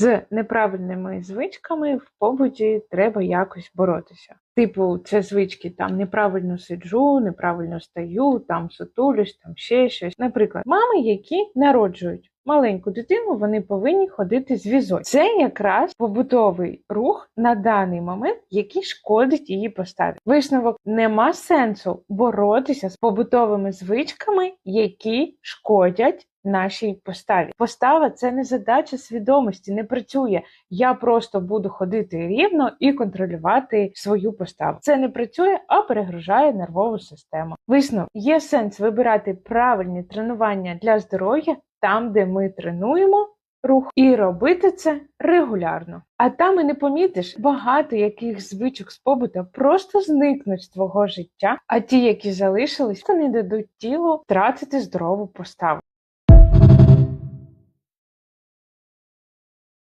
З неправильними звичками в побуті треба якось боротися. Типу, це звички там неправильно сиджу, неправильно стаю, там сутулюсь, там ще щось. Наприклад, мами, які народжують маленьку дитину, вони повинні ходити з візою. Це якраз побутовий рух на даний момент, який шкодить її поставі. Висновок нема сенсу боротися з побутовими звичками, які шкодять. Нашій поставі постава це не задача свідомості, не працює. Я просто буду ходити рівно і контролювати свою поставу. Це не працює, а перегружає нервову систему. Висновок є сенс вибирати правильні тренування для здоров'я там, де ми тренуємо рух, і робити це регулярно. А там і не помітиш багато яких звичок з побута просто зникнуть з твого життя, а ті, які залишились, то не дадуть тілу втратити здорову поставу.